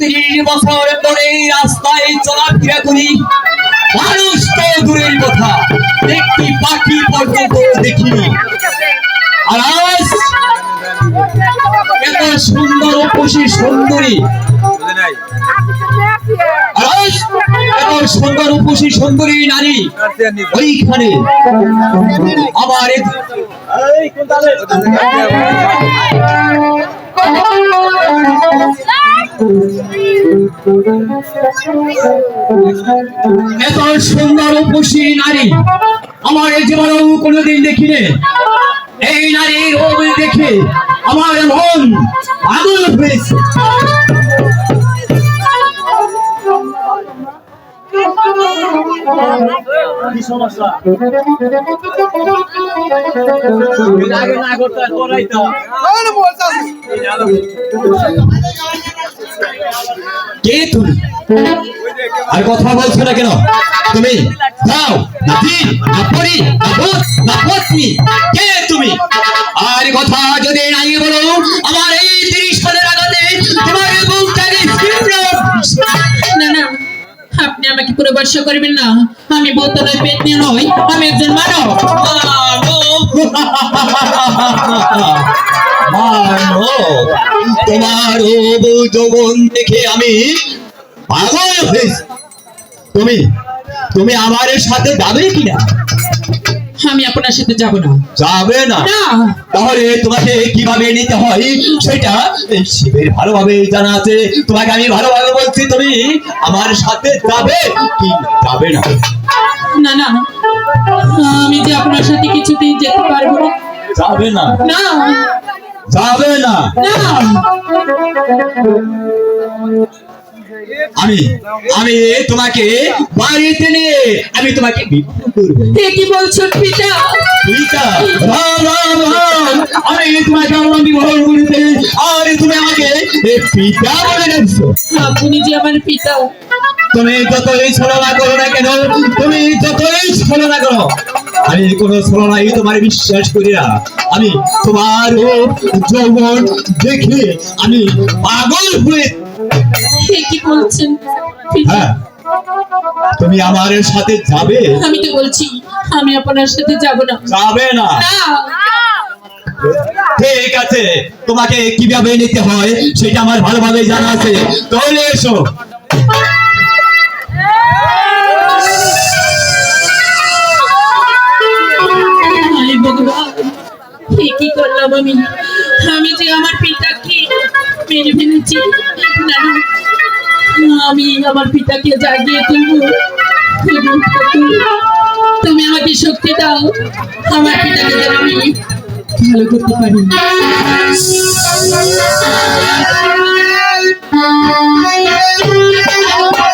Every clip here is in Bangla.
তিরিশ বছর ধরে এই রাস্তায় চলাফেরা করি। মানুষ তো দূরের কথা একটি পাখি পর্যন্ত দেখিনি। আর আজ এত সুন্দর উপসী সুন্দরী। আর এত সুন্দর উপসী সুন্দরী নারী ওইখানে আবার এত সুন্দর উপসী নারী। আমার জীবনেও কোনোদিন দেখিনি। এই নারীর রূপ দেখে আমার মন পাগল হয়েছে। কে তুমি আর কথা বলছো না কেন? তুমি? যাও নাতি না কে তুমি? আর কথা যদি নাই বলো, আমার এই তিরিশ সালের আগাতে তোমার আপনি আমাকে করবেন না। আমি বোতলের পেটনি নই, আমি একজন মানব। তোমার যৌবন দেখে আমি পাগল হয়েছি। তুমি তুমি আমার সাথে যাবে কিনা? আমি আপনার সাথে যাব না। যাবে না। তাহলে তোমাকে কীভাবে নিতে হয়? সেটা শিবের ভালোভাবে জানা আছে। তোমাকে আমি ভালোভাবে বলছি তুমি আমার সাথে যাবে কি যাবে না? না না। আমি যে আপনার সাথে কিছুতেই যেতে পারব না। যাবে না। না। যাবে না। না। আমি আমি তোমাকে বাড়িতে নিয়ে আমি তোমাকে বিবাহ করব। কি বলছেন পিতা? পিতা রাম রাম রাম। আমি তোমাকে আমার বিবাহ করিতে আর তুমি আমাকে পিতা বলে ডাকছো। আপনি যে আমার পিতা। তুমি যতই ছলনা করো না কেন তুমি যতই ছলনা করো আমি কোনো ছলনাই তোমার বিশ্বাস করি না। আমি তোমার যৌবন দেখে আমি পাগল হয়ে কি বলছেন হ্যাঁ। তুমি আমার সাথে যাবে? আমি তো বলছি আমি আপনার সাথে যাব না। যাবে না। ঠিক আছে। তোমাকে কীভাবে নিতে হয় সেটা আমার ভালোভাবে জানা আছে। তাহলে এসো। কি করলাম আমি? আমি যে আমার পিতাকে মেরে ফেলেছি। না, আমি আমার পিতাকে জাগিয়ে তুলবো। তুমি, আমাকে শক্তি দাও। আমার পিতাকে যেন আমি ভালো করতে পারি। Thank you.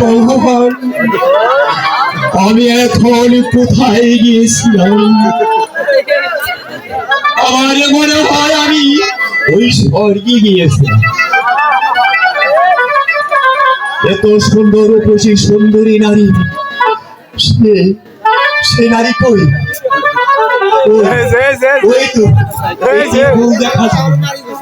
ভগবান আমি এখন কোথায় গিয়েছিলাম? আমার মনে হয় আমি ওই স্বর্গে গিয়েছিলাম। এত সুন্দর উপসী সুন্দরী নারী। সে সে নারী কই? ওই- ওই তো দেখা যায়।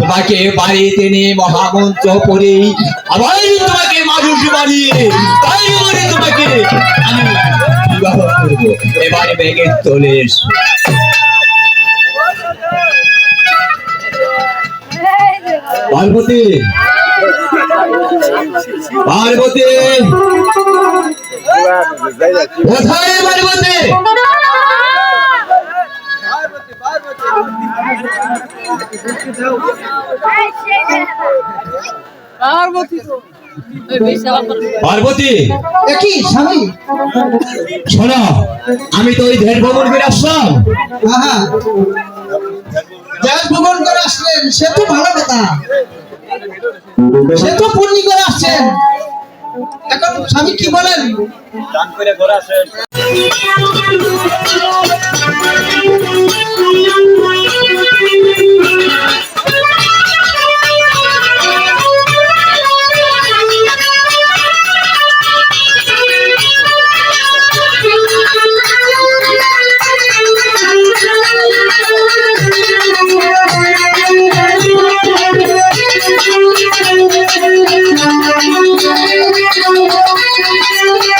তোমাকে বাড়িতে নিয়ে মহামন্ত্র পড়ে আবার তোমাকে মানুষ বানিয়ে তাই বলে তোমাকে আমি বিবাহ করব। এবারে ব্যাগে চলে এসো। পার্বতী পার্বতী। কোথায় পার্বতী? পার্বতী! একই স্বামী? শোনো আমি তো ওই দেড় ভ্রমণ করে আসলাম। ভ্রমণ করে আসলেন সে তো ভালো কথা। সে তো পূর্ণি করে আসছেন। এখন স্বামী কি বলেন? Thank you.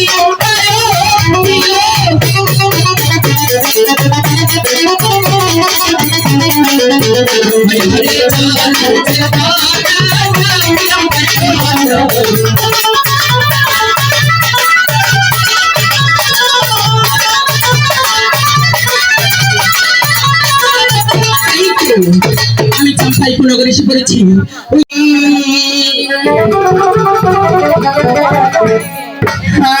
আমি চাম্পাই নগরে এসে পড়েছি হ্যাঁ